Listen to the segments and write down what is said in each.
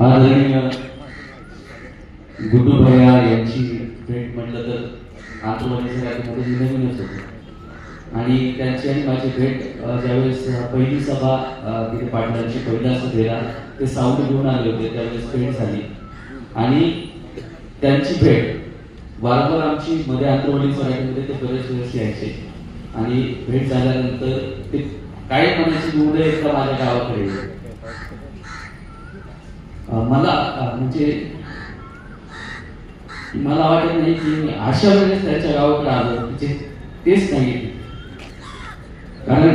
आदरणीय गुड्डू भैया यांची भेट म्हटलं तर आंतरवाडीचं राज्यामध्ये होतं आणि त्यांची आणि माझी भेट ज्यावेळेस पहिली सभा तिथे पाटलांची पहिला सभेला ते साऊंड घेऊन आले होते त्यावेळेस भेट झाली. आणि त्यांची भेट वारंवार आमची मध्ये आंतरवली मराठीमध्ये ते बरेच वेळेस यायचे. आणि भेट झाल्यानंतर ते काय म्हणायचे एवढं एकदा माझ्या गावाकडे मला म्हणजे मला वाटत नाही की मी अशा वेळेस त्याच्या गावाकडे आलो. म्हणजे तेच नाही. कारण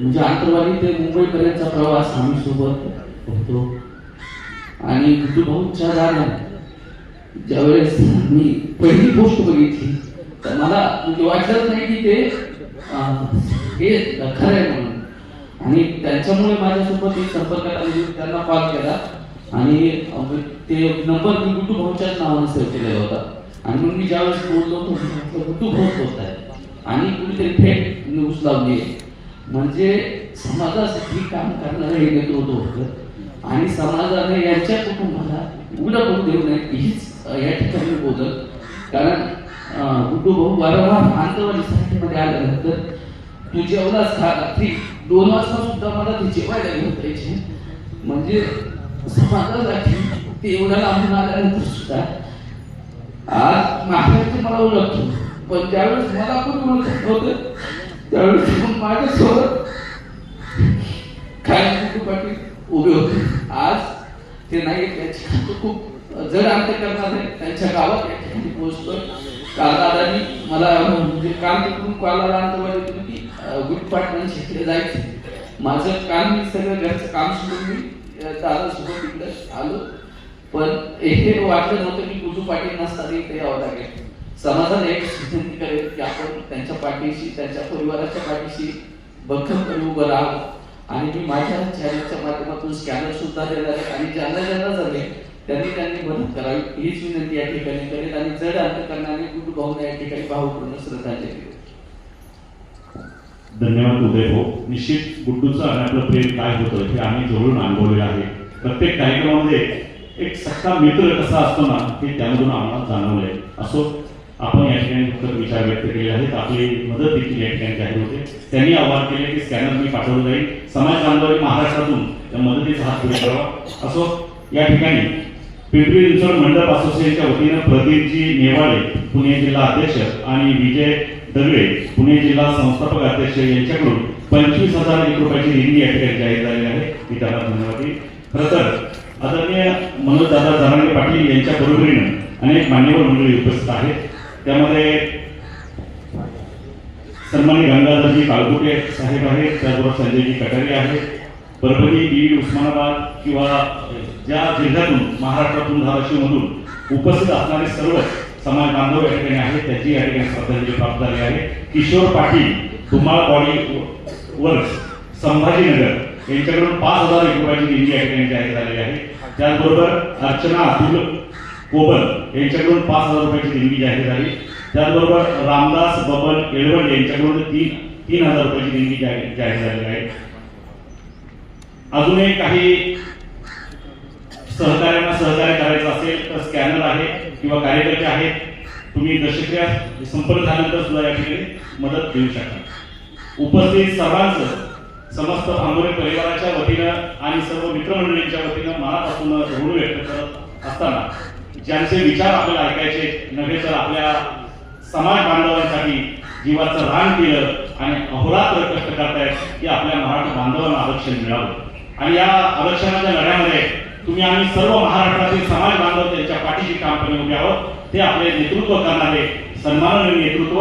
म्हणजे आंतरवाडी ते मुंबईपर्यंतचा प्रवास आम्ही सोबत होतो. आणि गुड्डू भाऊच्या गाण्या ज्यावेळेस मी पहिली पोस्ट बघितली तर मला म्हणजे वाटलंच नाही की ते अं, हे खरं आहे म्हणून. आणि त्यांच्यामुळे माझ्यासोबत एक संपर्कात आले म्हणजे त्यांना कॉल केला. आणि म्हणजे ते नंबर मी गुटू भाऊच्याच नावाने सेव्ह केलेला होता. आणि मग मी ज्यावेळेस बोललो होतो गुटू भाऊ बोलत आहे. आणि कुठेतरी थेट न्यूज लावली. म्हणजे समाजासाठी काम करणारं हे नेतृत्व होतं. आणि समाजाने यांच्या कुटुंबाला उघडं करून देऊ नये हीच या ठिकाणी बोलत. कारण गुटू भाऊ वारंवार आंतरवादी साहित्यामध्ये आल्यानंतर तू जेवलास रात्री? दोन वाजता सुद्धा मला ते जेवायला घेऊन जायचे. म्हणजे समाजासाठी ते एवढ्या लांबून आल्यानंतर सुद्धा आज महाराष्ट्र मला ओळखतो पण ज्यावेळेस मला पण ओळखत नव्हतं. त्यावेळेस मग माझ्यासोबत काय गुड्डू पाटील उभे होते. आज ते नाही त्याची खूप जड अंत करणार आहे. त्यांच्या गावात या ठिकाणी पोहोचतोय. काल दादानी मला म्हणजे काल तिकडून कॉल आला अंतर्वादी होती की गुड पार्टनर शिकले जायचं. माझं काम मी सगळं घरचं काम सोडून मी दादा सोबत तिकडे आलो. पण हे वाटलं नव्हतं की गुजू पाटील नसताना इथे यावं लागेल समाजाने एक विनंती करेल की आपण त्यांच्या पाठीशी त्यांच्या परिवाराच्या पाठीशी भक्कमपणे उभं राहावं. आणि मी माझ्या चॅनलच्या माध्यमातून स्कॅनर सुद्धा देणार आहे. आणि ज्यांना ज्यांना झाले त्यांनी त्यांनी मदत करावी. हीच विनंती या ठिकाणी करेल. आणि जड अंतकरणाने गुरु भाऊने या ठिकाणी भाऊपूर्ण श्रद्धांजली धन्यवाद उदय हो. निश्चित गुड्डूचं आणि आपलं प्रेम काय होतं हे आम्ही जवळून अनुभवलेलं आहे. प्रत्येक कार्यक्रमामध्ये एक सख्खा मित्र कसा असतो ना हे त्यामधून आम्हाला जाणवलंय. असो आपण या ठिकाणी फक्त विचार व्यक्त केले आहेत. आपली मदत देखील या ठिकाणी जाहीर होते. त्यांनी आवाहन केले की स्कॅनर मी पाठवलं जाईल. समाज बांधवांनी महाराष्ट्रातून त्या मदतीचा हात पुढे करावा असो या ठिकाणी पिंपरी चिंचवड मंडप असोसिएशनच्या वतीनं प्रदीपजी नेवाळे पुणे जिल्हा अध्यक्ष आणि विजय दगडे पुणे जिल्हा संस्थापक अध्यक्ष यांच्याकडून पंचवीस हजार एक रुपयाची निधी या ठिकाणी जाहीर झाली आहे. मी त्यांना धन्यवाद खरं तर आदरणीय मनोज दादा जरांगे पाटील यांच्या बरोबरीनं अनेक मान्यवर मंडळी उपस्थित आहेत. त्यामध्ये सन्मान्य गंगाधरजी काळगुटे साहेब आहेत त्याचबरोबर संजयजी कटारे आहेत. परभणी बीड उस्मानाबाद किंवा ज्या जिल्ह्यातून महाराष्ट्रातून धाराशिवमधून उपस्थित असणारे सर्वच समाज बांधव या ठिकाणी आहेत त्याची या ठिकाणी श्रद्धांजली प्राप्त झाली आहे. किशोर पाटील धुमाळ बॉडी वर्क्स संभाजीनगर यांच्याकडून पाच हजार एक रुपयाची देणगी या ठिकाणी जाहीर झालेली आहे. त्याचबरोबर अर्चना अतुल कोबल यांच्याकडून पाच हजार रुपयाची देणगी जाहीर झाली. त्याचबरोबर रामदास बबन येळवंड यांच्याकडून तीन तीन हजार रुपयाची देणगी जाहीर जाहीर झालेली आहे. अजूनही काही सहकार्यांना सहकार्य करायचं असेल तर स्कॅनर आहे. किंवा कार्यकर्ते आहेत तुम्ही दशक्रिया संपर्क झाल्यानंतर सुद्धा या ठिकाणी मदत देऊ शकता. उपस्थित सर्वांचं समस्त भांबोरे परिवाराच्या वतीनं आणि सर्व मित्रमंडळींच्या वतीनं मनापासून ऋण व्यक्त करत असताना ज्यांचे विचार आपल्याला ऐकायचे नव्हे तर आपल्या समाज बांधवांसाठी जीवाचं रान केलं आणि अहोरात्र कष्ट करतायत की आपल्या मराठा बांधवांना आरक्षण मिळावं. आणि या आरक्षणाच्या लढ्यामध्ये तुम्ही आम्ही सर्व महाराष्ट्रातील समाज बांधव उभे आहोत ते आपले नेतृत्व करणारे सन्माननीय नेतृत्व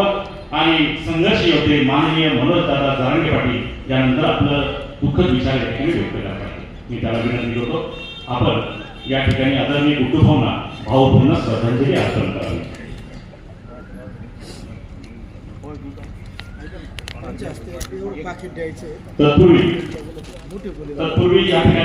आणि संघर्ष योद्धे माननीय मनोज दादा जारंगे पाटील यानंतर आपलं दुःखद विचार या ठिकाणी व्यक्त करतात मी त्याला विनंती करतो आपण या ठिकाणी आदरणीय गुड्डू भावना भावपूर्ण श्रद्धांजली अर्पण करावी तत्पूर्वी तत्पूर्वी या ठिकाणी